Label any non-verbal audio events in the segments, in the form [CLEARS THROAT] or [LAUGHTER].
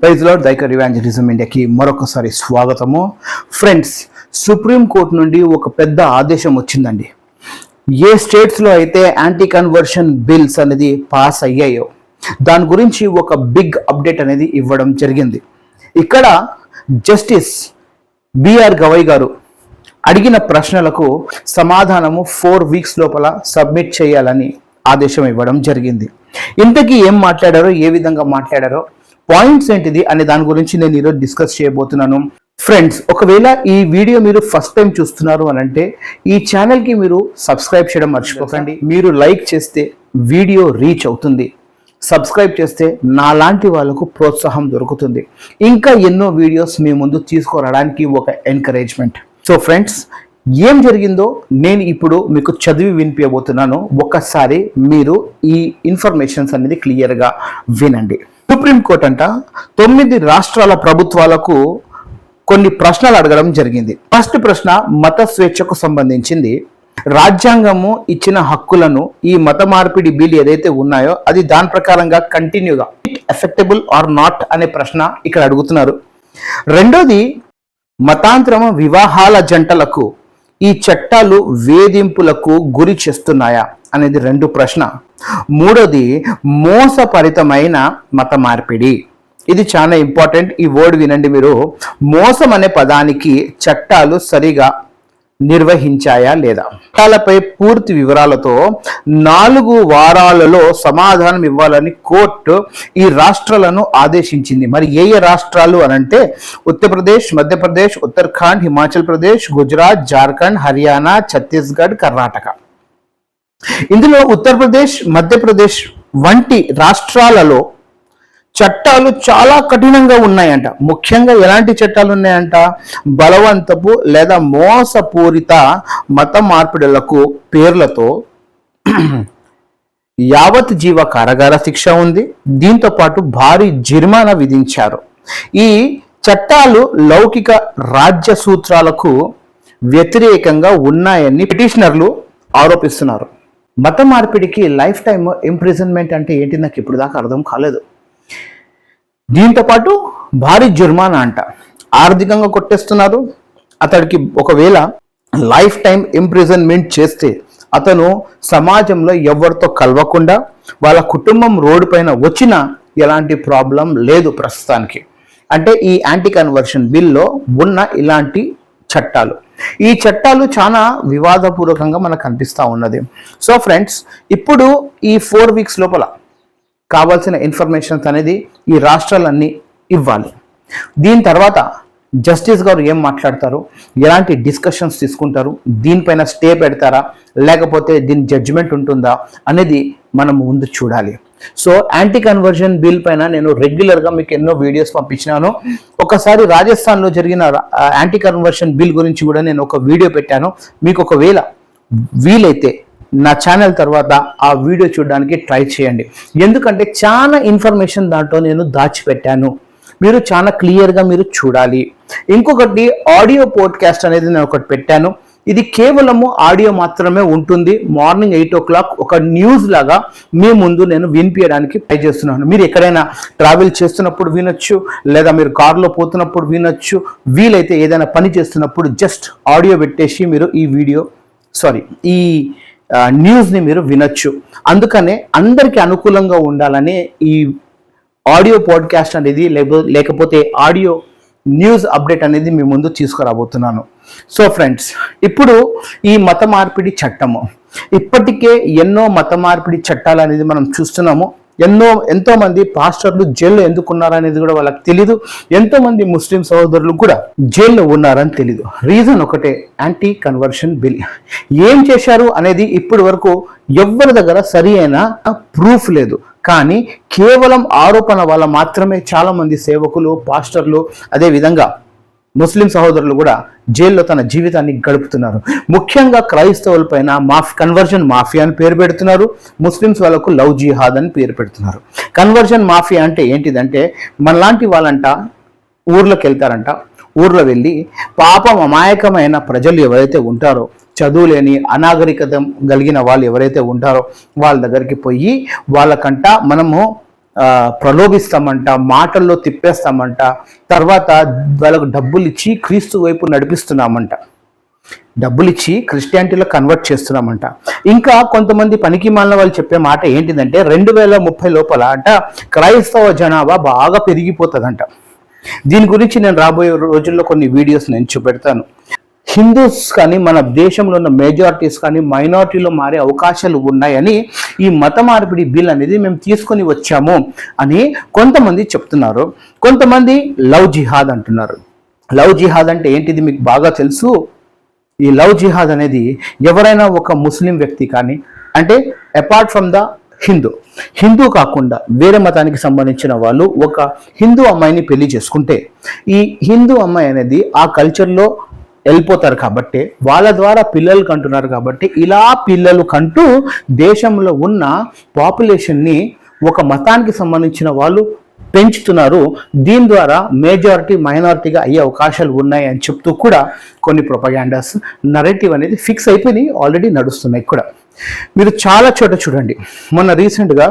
Praise lord దైకర్ evangelism ఇండియాకి మరొకసారి స్వాగతము. Friends supreme court నుండి ఒక పెద్ద ఆదేశం వచ్చిందండి. ఏ స్టేట్స్లో అయితే యాంటీ కన్వర్షన్ బిల్స్ అనేది పాస్ అయ్యాయో దాని గురించి ఒక బిగ్ అప్డేట్ అనేది ఇవ్వడం జరిగింది. ఇక్కడ జస్టిస్ బిఆర్ గవయ్ గారు అడిగిన ప్రశ్నలకు సమాధానము ఫోర్ వీక్స్ లోపల సబ్మిట్ చేయాలని ఆదేశం ఇవ్వడం జరిగింది. ఇంతకీ ఏం మాట్లాడారో ఏ విధంగా మాట్లాడారో పాయింట్స్ ఏంటిది అనే దాని గురించి నేను ఈరోజు డిస్కస్ చేయబోతున్నాను. ఫ్రెండ్స్ ఒకవేళ ఈ వీడియో మీరు ఫస్ట్ టైం చూస్తున్నారు అని అంటే ఈ ఛానల్కి మీరు సబ్స్క్రైబ్ చేయడం మర్చిపోకండి. మీరు లైక్ చేస్తే వీడియో రీచ్ అవుతుంది. సబ్స్క్రైబ్ చేస్తే నాలాంటి వాళ్ళకు ప్రోత్సాహం దొరుకుతుంది. ఇంకా ఎన్నో వీడియోస్ మీ ముందు తీసుకురావడానికి ఒక ఎంకరేజ్మెంట్ సో ఫ్రెండ్స్ ఏం జరిగిందో నేను ఇప్పుడు మీకు చదివి వినిపించబోతున్నాను. ఒక్కసారి మీరు ఈ ఇన్ఫర్మేషన్స్ అనేది క్లియర్గా వినండి. సుప్రీంకోర్టు అంట తొమ్మిది రాష్ట్రాల ప్రభుత్వాలకు కొన్ని ప్రశ్నలు అడగడం జరిగింది. ఫస్ట్ ప్రశ్న మత స్వేచ్ఛకు సంబంధించింది. రాజ్యాంగము ఇచ్చిన హక్కులను ఈ మత మార్పిడి బిల్ ఏదైతే ఉన్నాయో అది దాని ప్రకారంగా కంటిన్యూగా ఇట్ ఎఫెక్టబుల్ ఆర్ నాట్ అనే ప్రశ్న ఇక్కడ అడుగుతున్నారు. రెండోది మతాంతరము వివాహాల జంటలకు ఈ చట్టాలు వేధింపులకు గురి చేస్తున్నాయా అనేది రెండు ప్రశ్న. మూడోది మోసపరితమైన మత మార్పిడి. ఇది చాలా ఇంపార్టెంట్. ఈ వర్డ్ వినండి మీరు. మోసం అనే పదానికి చట్టాలు సరిగా నిర్వహించాయా లేదా? చట్టాలపై పూర్తి వివరాలతో నాలుగు వారాలలో సమాధానం ఇవ్వాలని కోర్టు ఈ రాష్ట్రాలను ఆదేశించింది. మరి ఏ ఏ రాష్ట్రాలు అనంటే ఉత్తరప్రదేశ్ మధ్యప్రదేశ్ ఉత్తరాఖండ్ హిమాచల్ ప్రదేశ్ గుజరాత్ జార్ఖండ్ హర్యానా ఛత్తీస్గఢ్ కర్ణాటక. ఇందులో ఉత్తరప్రదేశ్ మధ్యప్రదేశ్ వంటి రాష్ట్రాలలో చట్టాలు చాలా కఠినంగా ఉన్నాయంట. ముఖ్యంగా ఎలాంటి చట్టాలు ఉన్నాయంట? బలవంతపు లేదా మోసపూరిత మత మార్పిడులకు పేర్లతో [CLEARS THROAT] యావత్ జీవ కారాగార శిక్ష ఉంది. దీంతో పాటు భారీ జరిమానా విధించారు. ఈ చట్టాలు లౌకిక రాజ్య సూత్రాలకు వ్యతిరేకంగా ఉన్నాయని పిటిషనర్లు ఆరోపిస్తున్నారు. మత మార్పిడికి లైఫ్ టైం ఇంప్రిజన్మెంట్ అంటే ఏంటి? నాకు ఇప్పుడు దాకా అర్థం కాలేదు. దీంతో పాటు భారీ జుర్మానా అంట. ఆర్థికంగా కొట్టేస్తున్నారు. అతడికి ఒకవేళ లైఫ్ టైం ఇంప్రిజన్మెంట్ చేస్తే అతను సమాజంలో ఎవరితో కలవకుండా వాళ్ళ కుటుంబం రోడ్డు పైన వచ్చినా ఎలాంటి ప్రాబ్లం లేదు ప్రస్తుతానికి. అంటే ఈ యాంటీ కన్వర్షన్ బిల్లో ఉన్న ఇలాంటి చట్టాలు. ఈ చట్టాలు చాలా వివాదపూర్వకంగా మనకు కనిపిస్తూ ఉన్నది. సో ఫ్రెండ్స్ ఇప్పుడు ఈ ఫోర్ వీక్స్ లోపల కావాల్సిన ఇన్ఫర్మేషన్స్ అనేది ఈ రాష్ట్రాలన్నీ ఇవ్వాలి. దీని తర్వాత జస్టిస్ గారు ఏం మాట్లాడతారు? ఎలాంటి డిస్కషన్స్ తీసుకుంటారు? దీనిపైన స్టే పెడతారా? లేకపోతే దీని జడ్జిమెంట్ ఉంటుందా? అనేది మనం ముందు చూడాలి. సో యాంటీ కన్వర్జన్ బిల్ పైన నేను రెగ్యులర్గా మీకు ఎన్నో వీడియోస్ పంపించినాను. ఒకసారి రాజస్థాన్లో జరిగిన యాంటీ కన్వర్షన్ బిల్ గురించి కూడా నేను ఒక వీడియో పెట్టాను. మీకు ఒకవేళ వీలైతే నా ఛానల్ తర్వాత ఆ వీడియో చూడడానికి ట్రై చేయండి. ఎందుకంటే చాలా ఇన్ఫర్మేషన్ దాంట్లో నేను దాచిపెట్టాను. మీరు చాలా క్లియర్గా మీరు చూడాలి. ఇంకొకటి ఆడియో పోడ్కాస్ట్ అనేది నేను ఒకటి పెట్టాను. ఇది కేవలము ఆడియో మాత్రమే ఉంటుంది. మార్నింగ్ ఎయిట్ ఓ క్లాక్ ఒక న్యూస్ లాగా మీ ముందు నేను వినిపించడానికి ట్రై చేస్తున్నాను. మీరు ఎక్కడైనా ట్రావెల్ చేస్తున్నప్పుడు వినొచ్చు లేదా మీరు కారులో పోతున్నప్పుడు వినొచ్చు వీలైతే ఏదైనా పని చేస్తున్నప్పుడు జస్ట్ ఆడియో పెట్టేసి మీరు ఈ వీడియో సారీ ఈ న్యూస్ని మీరు వినొచ్చు. అందుకనే అందరికీ అనుకూలంగా ఉండాలని ఈ ఆడియో పాడ్కాస్ట్ అనేది లేకపోతే ఆడియో న్యూస్ అప్డేట్ అనేది మీ ముందు తీసుకురాబోతున్నాను. సో ఫ్రెండ్స్ ఇప్పుడు ఈ మత మార్పిడి చట్టము. ఇప్పటికే ఎన్నో మత మార్పిడి చట్టాలు అనేది మనం చూస్తున్నాము. ఎన్నో ఎంతోమంది పాస్టర్లు జైల్లో ఎందుకున్నారనేది కూడా వాళ్ళకి తెలీదు. ఎంతోమంది ముస్లిం సహోదరులు కూడా జైల్లో ఉన్నారని తెలీదు. రీజన్ ఒకటే యాంటీ కన్వర్షన్ బిల్ ఏం చేశారు అనేది ఇప్పటి వరకు ఎవరి దగ్గర సరి అయిన ప్రూఫ్ లేదు. కానీ కేవలం ఆరోపణ వల్ల మాత్రమే చాలామంది సేవకులు పాస్టర్లు అదే విధంగా ముస్లిం సహోదరులు కూడా జైల్లో తన జీవితాన్ని గడుపుతున్నారు. ముఖ్యంగా క్రైస్తవుల పైన మాఫ్ కన్వర్జన్ మాఫియా అని పేరు పెడుతున్నారు. ముస్లిమ్స్ వాళ్ళకు లవ్ జిహాద్ అని పేరు పెడుతున్నారు. కన్వర్జన్ మాఫియా అంటే ఏంటిదంటే మనలాంటి వాళ్ళంట ఊర్లోకి వెళ్తారంట. ఊర్లో వెళ్ళి పాపం అమాయకమైన ప్రజలు ఎవరైతే ఉంటారో చదువులేని అనాగరికత కలిగిన వాళ్ళు ఎవరైతే ఉంటారో వాళ్ళ దగ్గరికి పోయి వాళ్ళకంట మనము ప్రలోభిస్తామంట మాటల్లో తిప్పేస్తామంట తర్వాత వాళ్ళకు డబ్బులు ఇచ్చి క్రీస్తు వైపు నడిపిస్తున్నామంట. డబ్బులు ఇచ్చి క్రిస్టియానిటీలో కన్వర్ట్ చేస్తున్నామంట. ఇంకా కొంతమంది పనికి మాలిన వాళ్ళు చెప్పే మాట ఏంటిదంటే రెండు వేల ముప్పై లోపల అంట క్రైస్తవ జనాభా బాగా పెరిగిపోతుందంట. దీని గురించి నేను రాబోయే రోజుల్లో కొన్ని వీడియోస్ నేను చూపెడతాను. హిందూస్ కానీ మన దేశంలో ఉన్న మెజారిటీస్ కానీ మైనారిటీలో మారే అవకాశాలు ఉన్నాయని ఈ మత మార్పిడి బిల్ అనేది మేము తీసుకొని వచ్చాము అని కొంతమంది చెప్తున్నారు. కొంతమంది లవ్ జిహాద్ అంటున్నారు. లవ్ జిహాద్ అంటే ఏంటిది మీకు బాగా తెలుసు? ఈ లవ్ జిహాద్ అనేది ఎవరైనా ఒక ముస్లిం వ్యక్తి కానీ అంటే apart from the Hindu Hindu కాకుండా వేరే మతానికి సంబంధించిన వాళ్ళు ఒక హిందూ అమ్మాయిని పెళ్ళి చేసుకుంటే ఈ హిందూ అమ్మాయి అనేది ఆ కల్చర్లో వెళ్ళిపోతారు కాబట్టి వాళ్ళ ద్వారా పిల్లలు కంటున్నారు కాబట్టి ఇలా పిల్లలు కంటూ దేశంలో ఉన్న పాపులేషన్ని ఒక మతానికి సంబంధించిన వాళ్ళు పెంచుతున్నారు. దీని ద్వారా మేజారిటీ మైనారిటీగా అయ్యే అవకాశాలు ఉన్నాయి అని చెప్తూ కూడా కొన్ని ప్రొపగాండాస్ నరేటివ్ అనేది ఫిక్స్ అయిపోయినాయి ఆల్రెడీ నడుస్తున్నాయి కూడా. మీరు చాలా చోట చూడండి. మొన్న రీసెంట్గా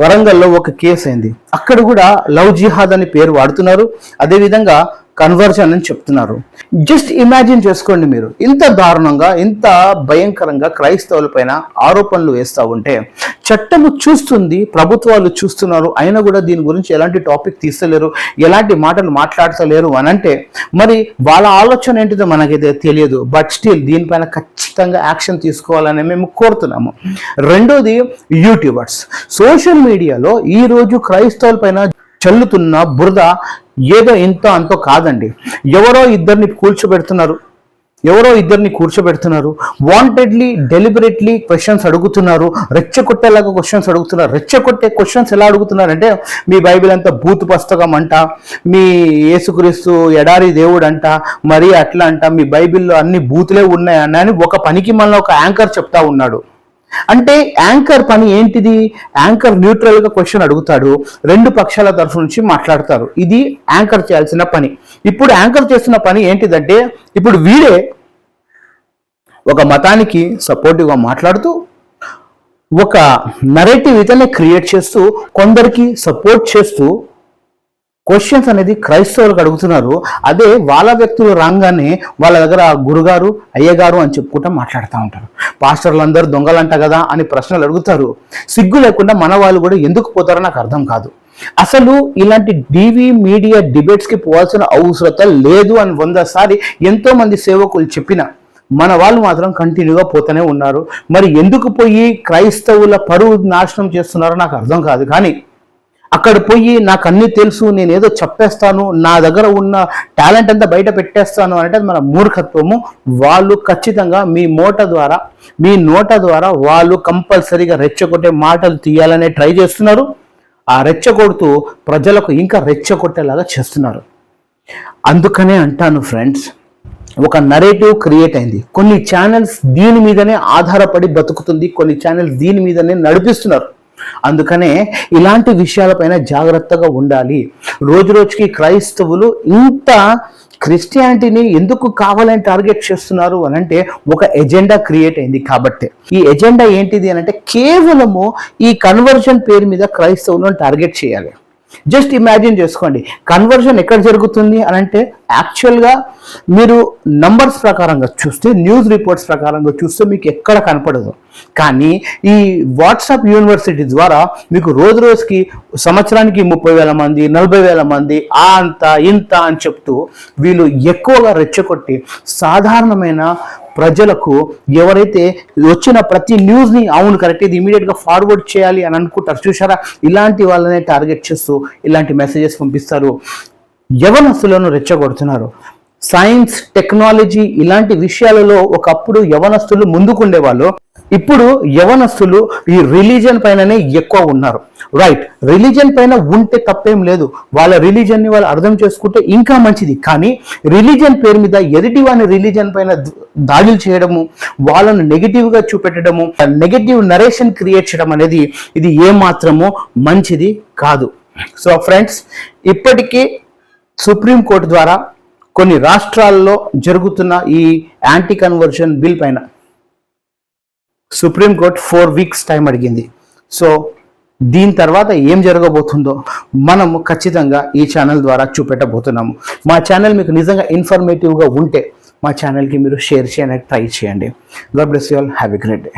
వరంగల్లో ఒక కేసు అయింది. అక్కడ కూడా లవ్ జిహాద్ అని పేరు వాడుతున్నారు. అదేవిధంగా కన్వర్జన్ అని చెప్తున్నారు. జస్ట్ ఇమాజిన్ చేసుకోండి మీరు. ఇంత దారుణంగా ఇంత భయంకరంగా క్రైస్తవుల పైన ఆరోపణలు వేస్తూ ఉంటే చట్టము చూస్తుంది ప్రభుత్వాలు చూస్తున్నారు అయినా కూడా దీని గురించి ఎలాంటి టాపిక్ తీస్తలేరు ఎలాంటి మాటలు మాట్లాడతలేరు అని అంటే మరి వాళ్ళ ఆలోచన ఏంటిదో మనకైతే తెలియదు. బట్ స్టిల్ దీనిపైన ఖచ్చితంగా యాక్షన్ తీసుకోవాలని మేము కోరుతున్నాము. రెండోది యూట్యూబర్స్ సోషల్ మీడియాలో ఈ రోజు క్రైస్తవుల పైన చల్లుతున్న బురద ఏదో ఇంత అంతో కాదండి. ఎవరో ఇద్దరిని కూర్చోబెడుతున్నారు ఎవరో ఇద్దరిని కూర్చోబెడుతున్నారు. వాంటెడ్లీ డెలిబరేట్లీ క్వశ్చన్స్ అడుగుతున్నారు. రెచ్చగొట్టేలాగా క్వశ్చన్స్ అడుగుతున్నారు. రెచ్చగొట్టే క్వశ్చన్స్ ఎలా అడుగుతున్నారంటే మీ బైబిల్ అంతా బూత్ పుస్తకం అంట మీ యేసుక్రీస్తు ఎడారి దేవుడు అంట మరి అట్లా అంట మీ బైబిల్లో అన్ని బూతులే ఉన్నాయన్న అని ఒక పనికి మళ్ళీ ఒక యాంకర్ చెప్తా ఉన్నాడు. అంటే యాంకర్ పని ఏంటిది? యాంకర్ న్యూట్రల్గా క్వశ్చన్ అడుగుతాడు రెండు పక్షాల తరఫు నుంచి మాట్లాడతారు. ఇది యాంకర్ చేయాల్సిన పని. ఇప్పుడు యాంకర్ చేస్తున్న పని ఏంటిదంటే ఇప్పుడు వీడే ఒక మతానికి సపోర్టివ్గా మాట్లాడుతూ ఒక నరేటివ్ ఇతనే క్రియేట్ చేస్తూ కొందరికి సపోర్ట్ చేస్తూ క్వశ్చన్స్ అనేది క్రైస్తవులకు అడుగుతున్నారు. అదే వాళ్ళ వ్యక్తులు రాగానే వాళ్ళ దగ్గర గురుగారు అయ్యగారు అని చెప్పుకుంటూ మాట్లాడుతూ ఉంటారు. పాస్టర్లు అందరూ దొంగలంట కదా అని ప్రశ్నలు అడుగుతారు. సిగ్గు లేకుండా మన వాళ్ళు కూడా ఎందుకు పోతారో నాకు అర్థం కాదు. అసలు ఇలాంటి టీవీ మీడియా డిబేట్స్కి పోవాల్సిన అవసరత లేదు అని వంద సారి సేవకులు చెప్పిన మన వాళ్ళు మాత్రం కంటిన్యూగా పోతూనే ఉన్నారు. మరి ఎందుకు పోయి క్రైస్తవుల పరువు నాశనం చేస్తున్నారో నాకు అర్థం కాదు. కానీ అక్కడ పోయి నాకు అన్ని తెలుసు నేను ఏదో చెప్పేస్తాను నా దగ్గర ఉన్న టాలెంట్ అంతా బయట పెట్టేస్తాను అంటే మన మూర్ఖత్వము. వాళ్ళు ఖచ్చితంగా మీ మోట ద్వారా మీ నోట ద్వారా వాళ్ళు కంపల్సరీగా రెచ్చగొట్టే మాటలు తీయాలనే ట్రై చేస్తున్నారు. ఆ రెచ్చగొడుతూ ప్రజలకు ఇంకా రెచ్చగొట్టేలాగా చేస్తున్నారు. అందుకనే అంటాను ఫ్రెండ్స్ ఒక నరేటివ్ క్రియేట్ అయింది. కొన్ని ఛానల్స్ దీని మీదనే ఆధారపడి బతుకుతుంది కొన్ని ఛానల్స్ దీని మీదనే నడిపిస్తున్నారు. అందుకనే ఇలాంటి విషయాలపైన జాగ్రత్తగా ఉండాలి. రోజు రోజుకి క్రైస్తవులు ఇంత క్రిస్టియానిటీని ఎందుకు కావాలని టార్గెట్ చేస్తున్నారు అని అంటే ఒక ఎజెండా క్రియేట్ అయింది కాబట్టి. ఈ ఎజెండా ఏంటిది అని అంటే కేవలము ఈ కన్వర్జన్ పేరు మీద క్రైస్తవులను టార్గెట్ చేయాలి. జస్ట్ ఇమాజిన్ చేసుకోండి. కన్వర్షన్ ఎక్కడ జరుగుతుంది అని అంటే యాక్చువల్గా మీరు నంబర్స్ ప్రకారంగా చూస్తే న్యూస్ రిపోర్ట్స్ ప్రకారంగా చూస్తే మీకు ఎక్కడ కనపడదు. కానీ ఈ వాట్సాప్ యూనివర్సిటీ ద్వారా మీకు రోజు రోజుకి సంవత్సరానికి ముప్పై వేల మంది నలభై వేల మంది ఆ అంత ఇంత అని చెప్తూ వీళ్ళు ఎక్కువగా రెచ్చగొట్టి సాధారణమైన ప్రజలకు ఎవరైతే వచ్చిన ప్రతి న్యూస్ని అవును కరెక్ట్ ఇది ఇమీడియట్గా ఫార్వర్డ్ చేయాలి అని అనుకుంటారు. చూసారా ఇలాంటి వాళ్ళనే టార్గెట్ చేస్తూ ఇలాంటి మెసేజెస్ పంపిస్తారు. యవనస్తులను రెచ్చగొడుతున్నారు. సైన్స్ టెక్నాలజీ ఇలాంటి విషయాలలో ఒకప్పుడు యవనస్తులు ముందుకుండేవాళ్ళు. ఇప్పుడు యవనస్తులు ఈ రిలీజన్ పైననే ఎక్కువ ఉన్నారు. రైట్ రిలీజన్ పైన ఉంటే తప్పేం లేదు. వాళ్ళ రిలీజన్ని వాళ్ళు అర్థం చేసుకుంటే ఇంకా మంచిది. కానీ రిలీజన్ పేరు మీద ఎదుటి వాని రిలీజన్ పైన దాడులు చేయడము వాళ్ళను నెగిటివ్గా చూపెట్టడము నెగిటివ్ నరేషన్ క్రియేట్ చేయడం అనేది ఇది ఏమాత్రము మంచిది కాదు. సో ఫ్రెండ్స్ ఇప్పటికీ సుప్రీంకోర్టు ద్వారా కొన్ని రాష్ట్రాల్లో జరుగుతున్న ఈ యాంటీ కన్వర్షన్ బిల్ పైన supreme court four weeks time అడిగింది. సో దీని తర్వాత ఏం జరగబోతుందో మనము ఖచ్చితంగా ఈ ఛానల్ ద్వారా చూపెట్టబోతున్నాము. మా ఛానల్ మీకు నిజంగా ఇన్ఫర్మేటివ్గా ఉంటే మా ఛానల్కి మీరు షేర్ చేయడానికి ట్రై చేయండి. God bless you all have a great day